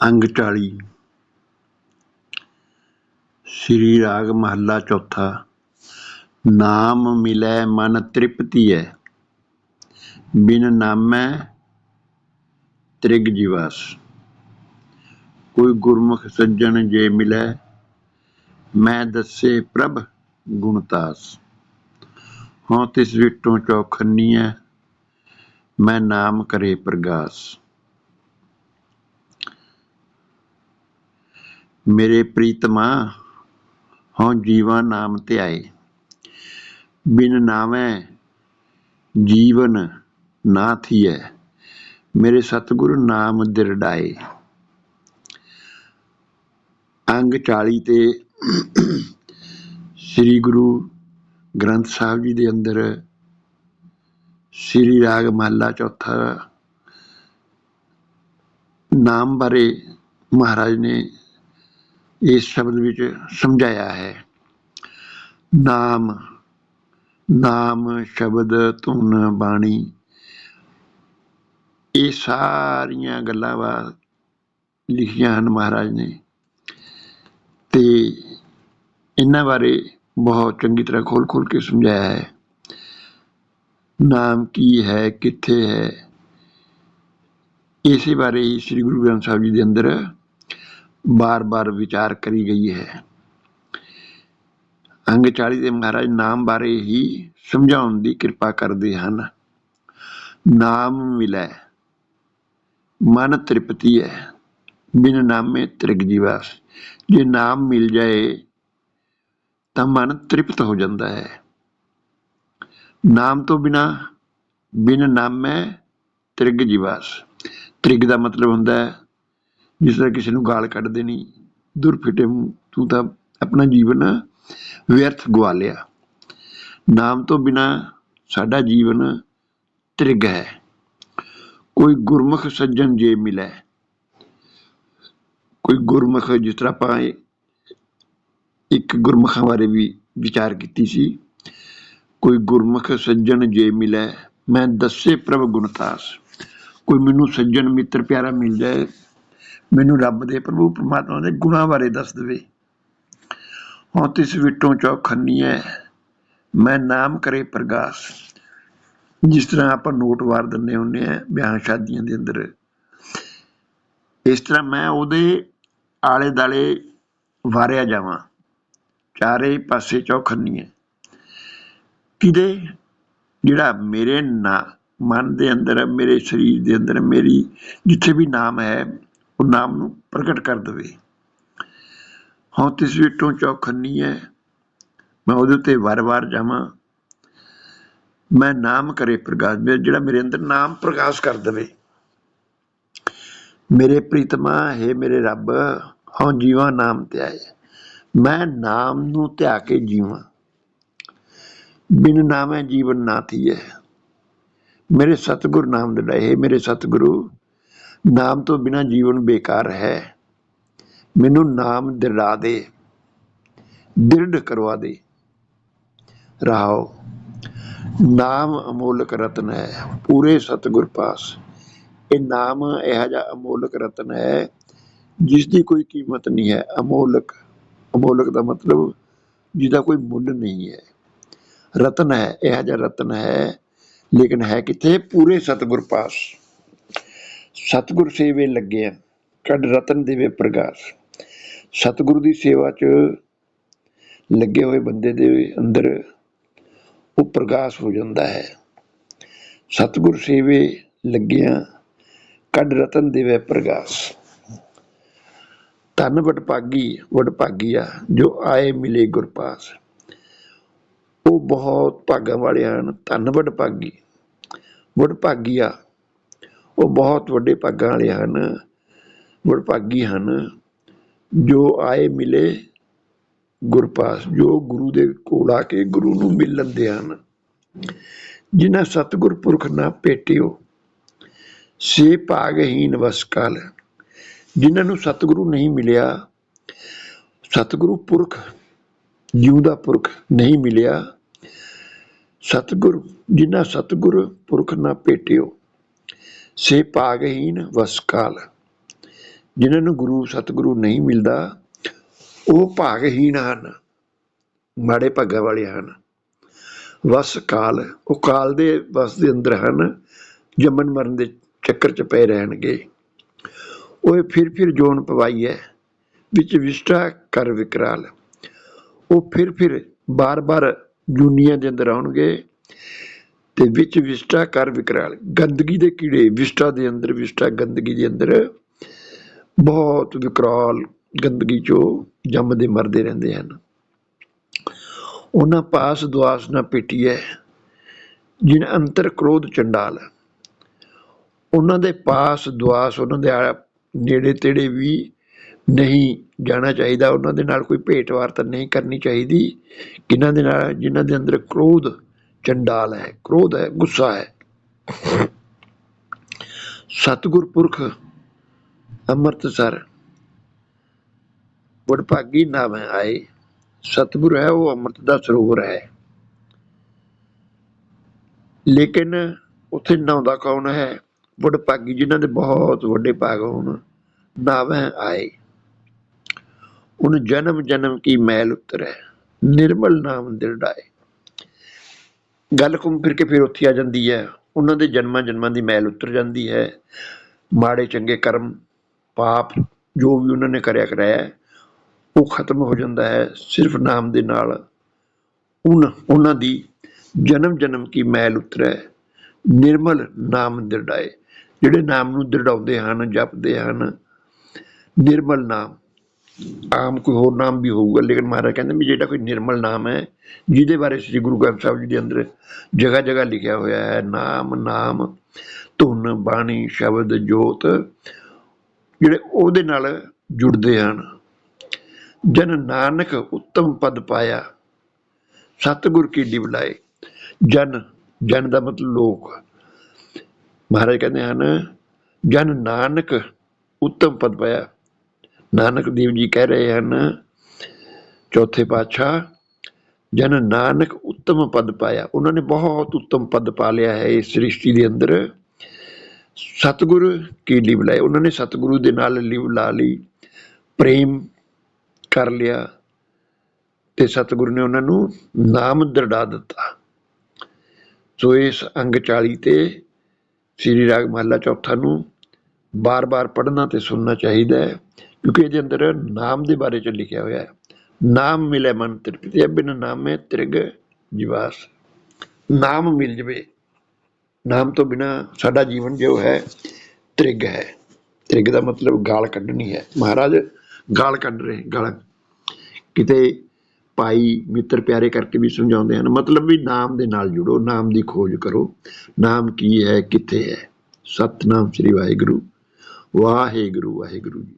ਅੰਗ 40 ਸ੍ਰੀ ਰਾਗ ਮਹੱਲਾ ਚੌਥਾ। ਨਾਮ ਮਿਲੈ ਮਨ ਤ੍ਰਿਪਤੀ ਹੈ ਬਿਨ ਨਾਮੈ ਤ੍ਰਿਗ ਜੀਵਾਸ। ਕੋਈ ਗੁਰਮੁਖ ਸੱਜਣ ਜੇ ਮਿਲੈ, ਮੈਂ ਦੱਸੇ ਪ੍ਰਭ ਗੁਣਤਾਸ ਹਉ ਤਿਸ ਵਿਟੋਂ ਹੈ ਮੈਂ ਨਾਮ ਕਰੇ ਪ੍ਰਗਾਸ। ਮੇਰੇ ਪ੍ਰੀਤਮਾ ਹਉ ਜੀਵਾ ਨਾਮ ਧਿਆਏ ਬਿਨ ਨਾਮੈ ਜੀਵਨ ਨਾ ਥੀਐ, ਮੇਰੇ ਸਤਿਗੁਰ ਨਾਮ ਦਿਰੜਾਏ। ਅੰਗ 40 ਤੇ ਸ੍ਰੀ ਗੁਰੂ ਗ੍ਰੰਥ ਸਾਹਿਬ ਜੀ ਦੇ ਅੰਦਰ ਸ੍ਰੀ ਰਾਗ ਮਹੱਲਾ ਚੌਥਾ ਨਾਮ ਬਾਰੇ ਮਹਾਰਾਜ ਨੇ ਇਸ ਸ਼ਬਦ ਵਿੱਚ ਸਮਝਾਇਆ ਹੈ। ਨਾਮ ਨਾਮ ਸ਼ਬਦ ਧੁਨ ਬਾਣੀ। ਇਹ ਸਾਰੀਆਂ ਗੱਲਾਂ ਵਾ ਲਿਖੀਆਂ ਹਨ ਮਹਾਰਾਜ ਨੇ। ਤੇ ਇਹਨਾਂ ਬਾਰੇ ਬਹੁਤ ਚੰਗੀ ਤਰ੍ਹਾਂ ਖੋਲ ਖੋਲ ਕੇ ਸਮਝਾਇਆ ਹੈ। ਨਾਮ ਕੀ ਹੈ, ਕਿੱਥੇ ਹੈ? ਇਸੇ ਬਾਰੇ ਹੀ ਸ੍ਰੀ ਗੁਰੂ ਗ੍ਰੰਥ ਸਾਹਿਬ ਜੀ ਦੇ ਅੰਦਰ ਬਾਰ-ਬਾਰ ਵਿਚਾਰ ਕਰੀ ਗਈ ਹੈ। ਅੰਗ 40 ਦੇ ਮਹਾਰਾਜ ਨਾਮ ਬਾਰੇ ਹੀ ਸਮਝਾਉਣ ਦੀ ਕਿਰਪਾ ਕਰਦੇ ਹਨ। ਨਾਮ ਮਿਲੈ, ਮਨ ਤ੍ਰਿਪਤੀ ਹੈ ਬਿਨ ਨਾਮੇ ਤ੍ਰਿਗ ਜੀਵਾਸ। ਜੇ ਨਾਮ ਮਿਲ ਜਾਏ, ਤਾਂ ਮਨ ਤ੍ਰਿਪਤ ਹੋ ਜਾਂਦਾ ਹੈ। ਨਾਮ ਤੋਂ ਬਿਨਾ ਬਿਨ ਨਾਮੈ ਤ੍ਰਿਗ ਜੀਵਾਸ। ਤ੍ਰਿਗ ਦਾ ਮਤਲਬ ਹੁੰਦਾ ਹੈ ਜਿਸ ਤਰ੍ਹਾਂ ਕਿਸੇ ਨੂੰ ਗਾਲ ਕੱਢ ਦੇਣੀ ਦੁਰ ਫਿਟੇ ਮੂੰਹ, ਤੂੰ ਤਾਂ ਆਪਣਾ ਜੀਵਨ ਵਿਅਰਥ ਗਵਾ ਲਿਆ। ਨਾਮ ਤੋਂ ਬਿਨਾ ਸਾਡਾ ਜੀਵਨ ਤ੍ਰਿਗ ਹੈ। ਕੋਈ ਗੁਰਮੁਖ ਸੱਜਣ ਜੇ ਮਿਲੇ। ਕੋਈ ਗੁਰਮੁਖ ਜਿਸ ਤਰ੍ਹਾਂ ਆਪਾਂ ਇੱਕ ਗੁਰਮੁਖਾਂ ਬਾਰੇ ਵੀ ਵਿਚਾਰ ਕੀਤੀ ਸੀ ਕੋਈ ਗੁਰਮੁਖ ਸੱਜਣ ਜੇ ਮਿਲੇ ਮੈਂ ਦੱਸੇ ਪ੍ਰਭ ਗੁਣਤਾਸ ਕੋਈ ਮੈਨੂੰ ਸੱਜਣ ਮਿੱਤਰ ਪਿਆਰਾ ਮਿਲ ਜਾਏ ਮੈਨੂੰ ਰੱਬ ਦੇ ਪ੍ਰਭੂ ਪਰਮਾਤਮਾ ਦੇ ਗੁਣਾਂ ਬਾਰੇ ਦੱਸ ਦੇਵੇ। ਹਾਂ ਤਿਸ ਵਿਟੋਂ ਚੌਖੰਨੀ ਹੈ ਮੈਂ ਨਾਮ ਕਰੇ ਪ੍ਰਗਾਸ। ਜਿਸ ਤਰ੍ਹਾਂ ਆਪਾਂ ਨੋਟ ਵਾਰ ਦਿੰਦੇ ਹੁੰਦੇ ਆ ਵਿਆਹ ਸ਼ਾਦੀਆਂ ਦੇ ਅੰਦਰ। ਇਸ ਤਰ੍ਹਾਂ ਮੈਂ ਉਹਦੇ ਆਲੇ ਦਾਲੇ ਵਾਰਿਆ ਜਾਵਾਂ। ਚਾਰੇ ਪਾਸੇ ਚੌਖੰਨੀ ਹੈ ਕਿਦੇ ਜਿਹੜਾ ਮੇਰੇ ਨਾ ਮਨ ਦੇ ਅੰਦਰ, ਮੇਰੇ ਸਰੀਰ ਦੇ ਅੰਦਰ, ਮੇਰੀ ਜਿੱਥੇ ਵੀ ਨਾਮ ਹੈ ਉਹ ਨਾਮ ਨੂੰ ਪ੍ਰਗਟ ਕਰ ਦਵੇ। ਹਾਂ, ਤਿਸ ਵਿਟੋਂ ਚੌਖੰਨੀ ਹੈ ਮੈਂ ਉਹਦੇ ਉੱਤੇ ਵਾਰ-ਵਾਰ ਜਾਵਾਂ। ਮੈਂ ਨਾਮ ਕਰੇ ਪ੍ਰਕਾਸ਼ ਮੇਰੇ ਜਿਹੜਾ ਮੇਰੇ ਅੰਦਰ ਨਾਮ ਪ੍ਰਕਾਸ਼ ਕਰ ਦਵੇ। ਮੇਰੇ ਪ੍ਰੀਤਮਾ, ਹੈ ਮੇਰੇ ਰੱਬ ਹਉ ਜੀਵਾ ਨਾਮ ਧਿਆਏ ਮੈਂ ਨਾਮ ਨੂੰ ਧਿਆ ਕੇ ਜੀਵਾਂ। ਬਿਨ ਨਾਮੈ ਜੀਵਨ ਨਾ ਥੀਏ ਮੇਰੇ ਸਤਿਗੁਰ ਨਾਮ ਦੇ ਹੈ ਮੇਰੇ ਸਤਿਗੁਰੂ। ਨਾਮ ਤੋਂ ਬਿਨਾ ਜੀਵਨ ਬੇਕਾਰ ਹੈ। ਮੈਨੂੰ ਨਾਮ ਦਿਲਾ ਦੇ, ਦਿਰੜ ਕਰਵਾ ਦੇ। ਰਾਓ ਨਾਮ ਅਮੋਲਕ ਰਤਨ ਹੈ, ਪੂਰੇ ਸਤਿਗੁਰ ਪਾਸ। ਇਹ ਨਾਮ ਇਹੋ ਜਿਹਾ ਅਮੋਲਕ ਰਤਨ ਹੈ ਜਿਸ ਦੀ ਕੋਈ ਕੀਮਤ ਨਹੀਂ ਹੈ। ਅਮੋਲਕ ਅਮੋਲਕ ਦਾ ਮਤਲਬ ਜਿਹਦਾ ਕੋਈ ਮੁੱਲ ਨਹੀਂ ਹੈ। ਰਤਨ ਹੈ, ਇਹੋ ਜਿਹਾ ਰਤਨ ਹੈ, ਲੇਕਿਨ ਹੈ ਕਿੱਥੇ? ਪੂਰੇ ਸਤਿਗੁਰ ਪਾਸ। ਸਤਿਗੁਰ ਸੇਵੇ ਲੱਗਿਆ ਕੱਢ ਰਤਨ ਦੇਵੇ ਪ੍ਰਕਾਸ਼ ਸਤਿਗੁਰੂ ਦੀ ਸੇਵਾ 'ਚ ਲੱਗੇ ਹੋਏ ਬੰਦੇ ਦੇ ਅੰਦਰ ਉਹ ਪ੍ਰਕਾਸ਼ ਹੋ ਜਾਂਦਾ ਹੈ। ਸਤਿਗੁਰ ਸੇਵੇ ਲੱਗਿਆ ਕੱਢ ਰਤਨ ਦੇਵੇ ਪ੍ਰਕਾਸ਼ ਧੰਨ ਵਡਭਾਗੀ ਵਡਭਾਗੀਆ, ਜੋ ਆਏ ਮਿਲੇ ਗੁਰਪਾਸ ਉਹ ਬਹੁਤ ਭਾਗਾਂ ਵਾਲੇ ਹਨ। ਧੰਨ ਵਡਭਾਗੀ। ਵਡਭਾਗੀਆ ਉਹ ਬਹੁਤ ਵੱਡੇ ਭਾਗਾਂ ਵਾਲੇ ਹਨ, ਵਡਭਾਗੀ ਹਨ, ਜੋ ਆਏ ਮਿਲੇ ਗੁਰਪਾਸ, ਜੋ ਗੁਰੂ ਦੇ ਕੋਲ ਆ ਕੇ ਗੁਰੂ ਨੂੰ ਮਿਲ ਲੈਂਦੇ ਹਨ। ਜਿਨ੍ਹਾਂ ਸਤਿਗੁਰ ਪੁਰਖ ਨਾ ਭੇਟਿਓ, ਸੇ ਭਾਗਹੀਨ ਵਸਕਾਲ ਜਿਨ੍ਹਾਂ ਨੂੰ ਸਤਿਗੁਰੂ ਨਹੀਂ ਮਿਲਿਆ, ਸਤਿਗੁਰੂ ਪੁਰਖ ਜੀਵ ਦਾ ਪੁਰਖ ਨਹੀਂ ਮਿਲਿਆ। ਸਤਿਗੁਰ, ਜਿਨ੍ਹਾਂ ਸਤਿਗੁਰ ਪੁਰਖ ਨਾ ਭੇਟਿਓ ਸੇ ਭਾਗਹੀਨ ਵਸਕਾਲ ਜਿਨ੍ਹਾਂ ਨੂੰ ਗੁਰੂ ਸਤਿਗੁਰੂ ਨਹੀਂ ਮਿਲਦਾ, ਉਹ ਭਾਗਹੀਣ ਹਨ, ਮਾੜੇ ਭਾਗਾਂ ਵਾਲੇ ਹਨ। ਵਸ ਕਾਲ, ਉਹ ਕਾਲ ਦੇ, ਵਸ ਦੇ ਅੰਦਰ ਹਨ ਜੰਮਣ ਮਰਨ ਦੇ ਚੱਕਰ ਚ ਪਏ ਰਹਿਣਗੇ। ਉਹ ਫਿਰ ਫਿਰ ਜੋਨ ਪਵਾਈ ਹੈ, ਵਿੱਚ ਵਿਸ਼ਟਾ ਕਰ ਵਿਕਰਾਲ। ਉਹ ਫਿਰ ਫਿਰ ਬਾਰ-ਬਾਰ ਜੂਨੀਆਂ ਦੇ ਅੰਦਰ ਆਉਣਗੇ ਤੇ ਵਿੱਚ ਵਿਸ਼ਟਾ ਕਰ ਵਿਕਰਾਲ। ਗੰਦਗੀ ਦੇ ਕੀੜੇ, ਵਿਸ਼ਟਾ ਦੇ ਅੰਦਰ, ਵਿਸ਼ਟਾ ਗੰਦਗੀ ਦੇ ਅੰਦਰ। ਬਹੁਤ ਵਿਕਰਾਲ ਗੰਦਗੀ ਚੋਂ ਜੰਮਦੇ, ਮਰਦੇ ਰਹਿੰਦੇ ਹਨ। ਉਹਨਾਂ ਪਾਸ ਦੁਆਸ ਨਾ ਪਿਟੀਐ ਜਿਨ ਅੰਤਰ ਕ੍ਰੋਧ ਚੰਡਾਲ। ਉਹਨਾਂ ਦੇ ਪਾਸ ਦੁਆਸ, ਉਹਨਾਂ ਦੇ ਨੇੜੇ ਤੇੜੇ ਵੀ ਨਹੀਂ ਜਾਣਾ ਚਾਹੀਦਾ। ਉਹਨਾਂ ਦੇ ਨਾਲ ਕੋਈ ਭੇਟ ਵਾਰਤਾ ਨਹੀਂ ਕਰਨੀ ਚਾਹੀਦੀ। ਕਿਹਨਾਂ ਦੇ ਨਾਲ, ਜਿਨ੍ਹਾਂ ਦੇ ਅੰਦਰ ਕ੍ਰੋਧ ਚੰਡਾਲ ਹੈ, ਕ੍ਰੋਧ ਹੈ, ਗੁੱਸਾ ਹੈ। ਸਤਿਗੁਰ ਪੁਰਖ ਅੰਮ੍ਰਿਤਸਰ, ਵਡਭਾਗੀ ਨਾਮ ਹੈ ਆਏ। ਸਤਿਗੁਰ ਹੈ, ਉਹ ਅੰਮ੍ਰਿਤ ਦਾ ਸਰੋਵਰ ਹੈ। ਲੇਕਿਨ ਉੱਥੇ ਨਹਾਉਂਦਾ ਕੌਣ ਹੈ? ਵਡਭਾਗੀ, ਜਿਨ੍ਹਾਂ ਦੇ ਬਹੁਤ ਵੱਡੇ ਭਾਗ ਹੋਣ, ਨਾਮ ਹੈ ਆਏ। ਉਹਨ ਜਨਮ ਜਨਮ ਕੀ ਮੈਲ ਉਤਰੈ ਨਿਰਮਲ ਨਾਮ ਦਿਲੜਾਏ ਗੱਲ ਘੁੰਮ ਫਿਰ ਕੇ ਫਿਰ ਉੱਥੇ ਆ ਜਾਂਦੀ ਹੈ। ਉਹਨਾਂ ਦੇ ਜਨਮਾਂ ਜਨਮਾਂ ਦੀ ਮੈਲ ਉਤਰ ਜਾਂਦੀ ਹੈ। ਮਾੜੇ ਚੰਗੇ ਕਰਮ, ਪਾਪ ਜੋ ਵੀ ਉਹਨਾਂ ਨੇ ਕਰਿਆ ਕਰਾਇਆ ਉਹ ਖਤਮ ਹੋ ਜਾਂਦਾ ਹੈ। ਸਿਰਫ ਨਾਮ ਦੇ ਨਾਲ ਉਨ, ਉਹਨਾਂ ਦੀ ਜਨਮ ਜਨਮ ਕੀ ਮੈਲ ਉਤਰੈ ਨਿਰਮਲ ਨਾਮ ਦਿਰੜਾਏ, ਜਿਹੜੇ ਨਾਮ ਨੂੰ ਦਿਰੜਾਉਂਦੇ ਹਨ, ਜਪਦੇ ਹਨ, ਨਿਰਮਲ ਨਾਮ। ਆਮ ਕੋਈ ਹੋਰ ਨਾਮ ਵੀ ਹੋਊਗਾ, ਲੇਕਿਨ ਮਹਾਰਾਜ ਕਹਿੰਦੇ ਵੀ ਜਿਹੜਾ ਕੋਈ ਨਿਰਮਲ ਨਾਮ ਹੈ, ਜਿਹਦੇ ਬਾਰੇ ਸ੍ਰੀ ਗੁਰੂ ਗ੍ਰੰਥ ਸਾਹਿਬ ਜੀ ਦੇ ਅੰਦਰ ਜਗ੍ਹਾ ਜਗ੍ਹਾ ਲਿਖਿਆ ਹੋਇਆ ਹੈ, ਨਾਮ ਨਾਮ, ਧੁਨ, ਬਾਣੀ, ਸ਼ਬਦ, ਜੋਤ, ਜਿਹੜੇ ਉਹਦੇ ਨਾਲ ਜੁੜਦੇ ਹਨ। ਜਨ ਨਾਨਕ ਉੱਤਮ ਪਦ ਪਾਇਆ, ਸਤਿਗੁਰ ਕੀ ਲਿਵਲਾਏ ਜਨ ਜਨ ਦਾ ਮਤਲਬ ਲੋਕ। ਮਹਾਰਾਜ ਕਹਿੰਦੇ ਹਨ, ਜਨ ਨਾਨਕ ਉੱਤਮ ਪਦ ਪਾਇਆ ਨਾਨਕ ਦੇਵ ਜੀ ਕਹਿ ਰਹੇ ਹਨ, ਚੌਥੇ ਪਾਤਸ਼ਾਹ, ਜਨ ਨਾਨਕ ਉੱਤਮ ਪਦ ਪਾਇਆ। ਉਹਨਾਂ ਨੇ ਬਹੁਤ ਉੱਤਮ ਪਦ ਪਾ ਲਿਆ ਹੈ ਇਸ ਸ੍ਰਿਸ਼ਟੀ ਦੇ ਅੰਦਰ। ਸਤਿਗੁਰ ਕੀ ਲਿਵ ਲਾਏ? ਉਹਨਾਂ ਨੇ ਸਤਿਗੁਰੂ ਦੇ ਨਾਲ ਲਿਵ ਲਾ ਲਈ, ਪ੍ਰੇਮ ਕਰ ਲਿਆ ਤੇ ਸਤਿਗੁਰੂ ਨੇ ਉਹਨਾਂ ਨੂੰ ਨਾਮ ਦਰੜਾ ਦਿੱਤਾ। ਸੋ ਇਸ ਅੰਗ 40 ਤੇ ਸ੍ਰੀ ਰਾਗ ਮਹੱਲਾ ਚੌਥਾ ਨੂੰ ਬਾਰ-ਬਾਰ ਪੜ੍ਹਨਾ ਤੇ ਸੁਣਨਾ ਚਾਹੀਦਾ ਹੈ। ਕਿਉਂਕਿ ਇਹਦੇ ਅੰਦਰ ਨਾਮ ਦੇ ਬਾਰੇ ਚ ਲਿਖਿਆ ਹੋਇਆ ਹੈ ਨਾਮ ਮਿਲੇ ਮਨ ਤ੍ਰਿਪਤੀ ਬਿਨ ਨਾਮੇ ਤ੍ਰਿਗ ਜਿਵਾਸ ਨਾਮ ਮਿਲ ਜਵੇ ਨਾਮ ਤੋਂ ਬਿਨਾ ਸਾਡਾ ਜੀਵਨ ਜੋ ਹੈ ਤ੍ਰਿਗ ਹੈ ਤ੍ਰਿਗ ਦਾ ਮਤਲਬ ਗਾਲ ਕੱਢਣੀ ਹੈ ਮਹਾਰਾਜ ਗਾਲ ਕੱਢ ਰਹੇ ਗਾਲ ਕਿਤੇ ਭਾਈ ਮਿੱਤਰ ਪਿਆਰੇ ਕਰਕੇ ਵੀ ਸਮਝਾਉਂਦੇ ਹਨ ਮਤਲਬ ਵੀ ਨਾਮ ਦੇ ਨਾਲ ਜੁੜੋ ਨਾਮ ਦੀ ਖੋਜ ਕਰੋ ਨਾਮ ਕੀ ਹੈ ਕਿੱਥੇ ਹੈ ਸਤਨਾਮ ਸ੍ਰੀ ਵਾਹਿਗੁਰੂ ਵਾਹਿਗੁਰੂ ਵਾਹਿਗੁਰੂ ਜੀ